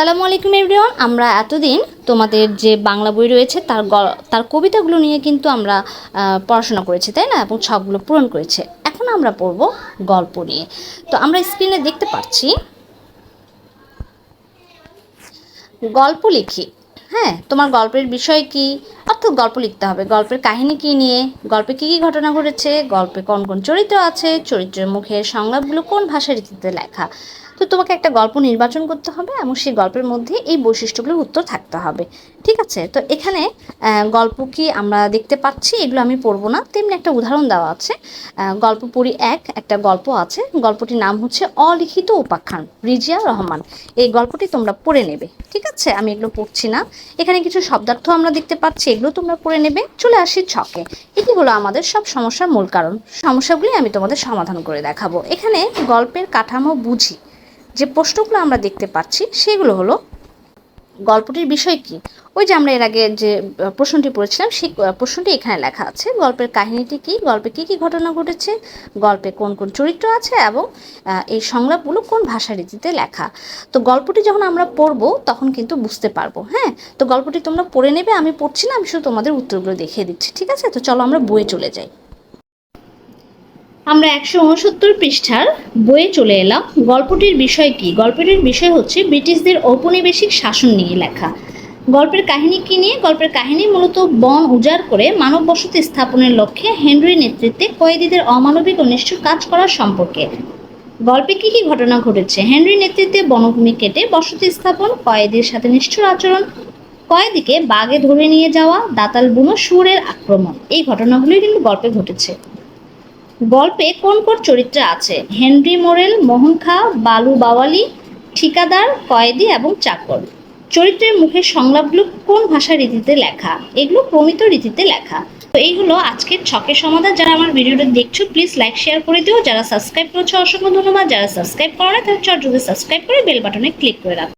আসসালামু আলাইকুম এভরিওয়ান, আমরা এতদিন তোমাদের যে বাংলা বই রয়েছে তার তার কবিতাগুলো নিয়ে কিন্তু আমরা পড়াশোনা করেছি, তাই না? এবং ছকগুলো পূরণ করেছে। এখন আমরা পড়ব গল্প নিয়ে। তো আমরা স্ক্রিনে দেখতে পাচ্ছি, গল্প লিখি। হ্যাঁ তোমার গল্পের বিষয় কি? অর্থাৎ গল্প লিখতে হবে। গল্পের কাহিনী কি নিয়ে? গল্পে কী কী ঘটনা ঘটেছে? গল্পে কোন কোন চরিত্র আছে? চরিত্রের মুখের সংলাপগুলো কোন ভাষা রীতিতে লেখা? তো তোমাকে একটা গল্প নির্বাচন করতে হবে এবং সেই গল্পের মধ্যে এই বৈশিষ্ট্যগুলোর উত্তর থাকতে হবে। ঠিক আছে? তো এখানে গল্প কি আমরা দেখতে পাচ্ছি? এগুলো আমি পড়ব না। তেমনি একটা উদাহরণ দেওয়া আছে। গল্প পড়ি এক, একটা গল্প আছে। গল্পটির নাম হচ্ছে অলিখিত উপাখ্যান, রিজিয়া রহমান। এই গল্পটি তোমরা পড়ে নেবে। ঠিক আছে? আমি এগুলো পড়ছি না। এখানে কিছু শব্দার্থ আমরা দেখতে পাচ্ছি। এগুলো তোমরা পড়ে নেবে। চলে আসি ছকে। এটি হলো আমাদের সব সমস্যার মূল কারণ। সমস্যাগুলি আমি তোমাদের সমাধান করে দেখাবো। এখানে গল্পের কাঠামো বুঝি। যে প্রশ্নগুলো আমরা দেখতে পাচ্ছি, সেগুলো হলো, গল্পটির বিষয় কি? ওই যে আমরা এর আগে যে প্রশ্নটি পড়েছিলাম, সেই প্রশ্নটি এখানে লেখা আছে। গল্পের কাহিনীটি কি? গল্পে কি কি ঘটনা ঘটেছে? গল্পে কোন কোন চরিত্র আছে? এবং এই সংলাপগুলো কোন ভাষা রীতিতে লেখা? তো গল্পটি যখন আমরা পড়ব, তখন কিন্তু বুঝতে পারব হ্যাঁ? তো গল্পটি তোমরা পড়ে নেবে, আমি পড়ছি না, আমি শুধু তোমাদের উত্তরগুলো দেখিয়ে দিচ্ছি, ঠিক আছে? তো চলো আমরা বইয়ে চলে যাই। আমরা একশো উনসত্তর পৃষ্ঠার বইয়ে চলে এলাম। গল্পটির বিষয় কি? গল্পটির বিষয় হচ্ছে ব্রিটিশদের ঔপনিবেশিক শাসন নিয়ে লেখা। গল্পের কাহিনী কি নিয়ে? গল্পের কাহিনী মূলত বন উজাড় করে মানব বসতি স্থাপনের লক্ষ্যে হেনরির নেতৃত্বে কয়েদিদের অমানবিক ও নিষ্ঠুর কাজ করার সম্পর্কে। গল্পে কি কি ঘটনা ঘটেছে? হেনরির নেতৃত্বে বনভূমি কেটে বসতি স্থাপন, কয়েদির সাথে নিষ্ঠুর আচরণ, কয়েদিকে বাগে ধরে নিয়ে যাওয়া, দাতাল বুনো সুরের আক্রমণ। এই ঘটনাগুলোই কিন্তু গল্পে ঘটেছে। গল্পে কোন কোন চরিত্র আছে? হেনরি মোরেল মোহন খা বালু বাওয়ালি, ঠিকাদার, কয়েদি এবং চাকর। চরিত্রের মুখের সংলাপগুলো কোন ভাষা রীতিতে লেখা? এগুলো প্রমিত রীতিতে লেখা। তো এই হলো আজকের ছকের সমাধান। যারা আমার ভিডিওটা দেখছ প্লিজ লাইক শেয়ার করে দিও। যারা সাবস্ক্রাইব করেছ, অসংখ্য ধন্যবাদ। যারা সাবস্ক্রাইব করে না, তারা চট সাবস্ক্রাইব করে বেল বাটনে ক্লিক করে রাখো।